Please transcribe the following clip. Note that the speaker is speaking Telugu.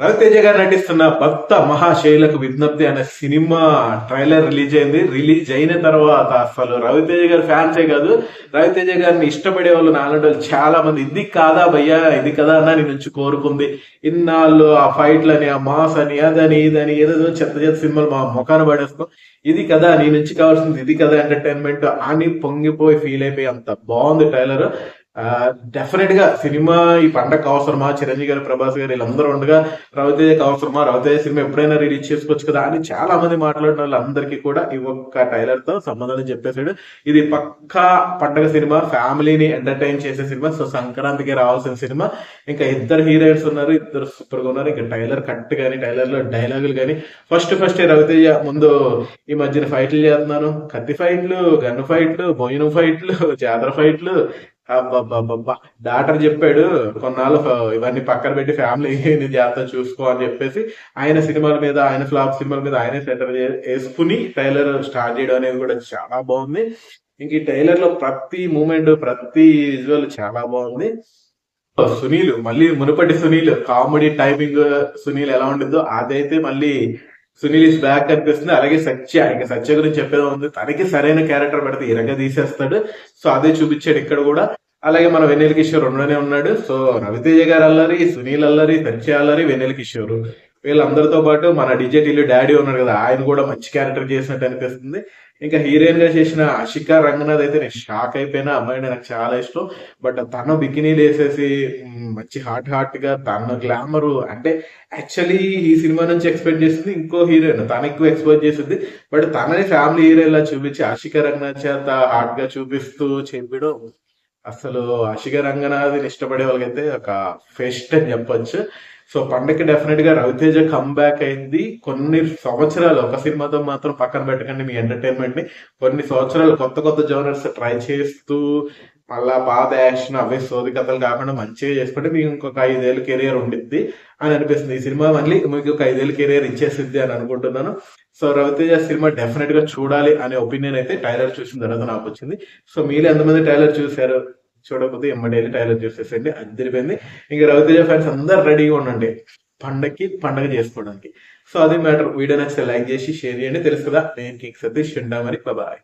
రవితేజ గారు నటిస్తున్న భక్త మహాశైలకు విజ్ఞప్తి అనే సినిమా ట్రైలర్ రిలీజ్ అయింది. రిలీజ్ అయిన తర్వాత అసలు రవితేజ గారు ఫ్యాన్సే కాదు. రవితేజ గారిని ఇష్టపడే వాళ్ళు నాలుగు వాళ్ళు చాలా మంది. ఇది కాదా భయ్యా? ఇది కదా అన్న నుంచి కోరుకుంది. ఇన్నాళ్ళు ఆ ఫైట్లని ఆ మాస్ అని అదని ఇదని ఏదేదో చెత్త చెత్త సినిమాలు మా ముఖాన పడేస్తాం. ఇది కదా నీ నుంచి కావాల్సింది ఇది కదా ఎంటర్టైన్మెంట్ అని పొంగిపోయి ఫీల్ అయిపోయి అంత బాగుంది ట్రైలర్ డెఫినెట్గా సినిమా ఈ పండగ అవసరమా? చిరంజీవి గారు ప్రభాస్ గారు వీళ్ళందరూ ఉండగా రవితేజకి అవసరమా? రవితేజ సినిమా ఎప్పుడైనా రిలీజ్ చేసుకోవచ్చు కదా అని చాలా మంది మాట్లాడిన వాళ్ళందరికీ కూడా ఈ ఒక్క టైలర్తో సంబంధం చెప్పేశాడు. ఇది పక్కా పండగ సినిమా ఫ్యామిలీని ఎంటర్టైన్ చేసే సినిమా. సో సంక్రాంతికి రావాల్సిన సినిమా. ఇంకా ఇద్దరు హీరోయిన్స్ ఉన్నారు ఇద్దరు సూపర్గా ఉన్నారు. ఇంకా టైలర్ కట్ కానీ టైలర్లో డైలాగులు కానీ ఫస్ట్ ఫస్ట్ రవితేజ ముందు ఈ మధ్యన ఫైట్లు చేస్తున్నాను. కత్తి ఫైట్లు గన్ను ఫైట్లు భోజనం ఫైట్లు జాతర ఫైట్లు అబ్బబ్బబ్బబ్బా. డాక్టర్ చెప్పాడు కొన్నాళ్ళు ఇవన్నీ పక్కన పెట్టి ఫ్యామిలీ జాగ్రత్త చూసుకో అని చెప్పేసి ఆయన సినిమాల మీద ఆయన ఫ్లాప్ సినిమాల మీద ఆయనే సెటర్ వేసుకుని టైలర్ స్టార్ట్ చేయడం అనేది కూడా చాలా బాగుంది. ఇంక ఈ టైలర్లో ప్రతి మూమెంట్ ప్రతి విజువల్ చాలా బాగుంది. సునీల్ మళ్ళీ మునుపటి సునీల్ కామెడీ టైమింగ్ సునీల్ ఎలా ఉంటుందో అదైతే మళ్ళీ సునీల్ ఇస్ బ్యాక్ అనిపిస్తుంది. అలాగే సత్య ఇంకా సత్య గురించి చెప్పేది ఉంది. తనకి సరైన క్యారెక్టర్ పెడితే ఇరగ తీసేస్తాడు. సో అదే చూపించాడు ఇక్కడ కూడా. అలాగే మన వెన్నెల కిషోర్ రెండునే ఉన్నాడు. సో రవితేజ గారు అల్లరి సునీల్ అల్లరి సత్య అల్లరి వెన్నెల కిషోర్. వీళ్ళందరితో పాటు మన డిజెటిల్ డాడీ ఉన్నారు కదా ఆయన కూడా మంచి క్యారెక్టర్ చేసినట్టు అనిపిస్తుంది. ఇంకా హీరోయిన్గా చేసిన అషికా రంగనాథ్ అయితే నేను షాక్ అయిపోయినా అమ్మాయి నాకు చాలా ఇష్టం. బట్ తను బికినీలు వేసేసి మంచి హాట్ హాట్గా తన గ్లామర్ అంటే యాక్చువల్లీ ఈ సినిమా నుంచి ఎక్స్పెక్ట్ చేసింది ఇంకో హీరోయిన్ తను ఎక్కువ ఎక్స్పెక్ట్ చేసింది. బట్ తనని ఫ్యామిలీ హీరోయిన్ లా చూపించి ఆషిక రంగనాథ్ చేత హాట్గా చూపిస్తూ చెప్పడం. అసలు అశిగ రంగనాథ్ని ఇష్టపడే వాళ్ళకైతే ఒక ఫెస్ట్ అని చెప్పొచ్చు. సో పండగకి డెఫినెట్గా రవితేజ కంబ్యాక్ అయింది. కొన్ని సంవత్సరాలు ఒక సినిమాతో మాత్రం పక్కన పెట్టకండి మీ ఎంటర్టైన్మెంట్ని కొన్ని సంవత్సరాలు కొత్త కొత్త జోనర్స్ ట్రై చేస్తూ మళ్ళా పాత యాక్షన్ అవే సోది కథలు కాకుండా మంచిగా చేసుకుంటే మీకు ఇంకొక ఐదేళ్ళు కెరియర్ ఉండిద్ది అని అనిపిస్తుంది. ఈ సినిమా మళ్ళీ మీకు ఒక ఐదేళ్ళు కెరియర్ ఇచ్చేసిద్ది అని అనుకుంటున్నాను. సో రవితేజ సినిమా డెఫినెట్గా చూడాలి అనే ఒపీనియన్ అయితే టైలర్ చూసిన తర్వాత నాకు వచ్చింది. సో మీరు ఎంతమంది టైలర్ చూశారు? చూడకపోతే ఎమ్మడేలి టైలర్ చూసేసండి అదిరిపోయింది ఇంకా రవితేజ ఫ్యాన్స్ అందరు రెడీగా ఉండండి. పండగకి పండగ చేసుకోవడానికి. సో అది మ్యాటర్. వీడియో నచ్చితే లైక్ చేసి షేర్ చేయండి. తెలుసు కదా నేను కేక్ సతీష్ ఉంటా మరి. బాయ్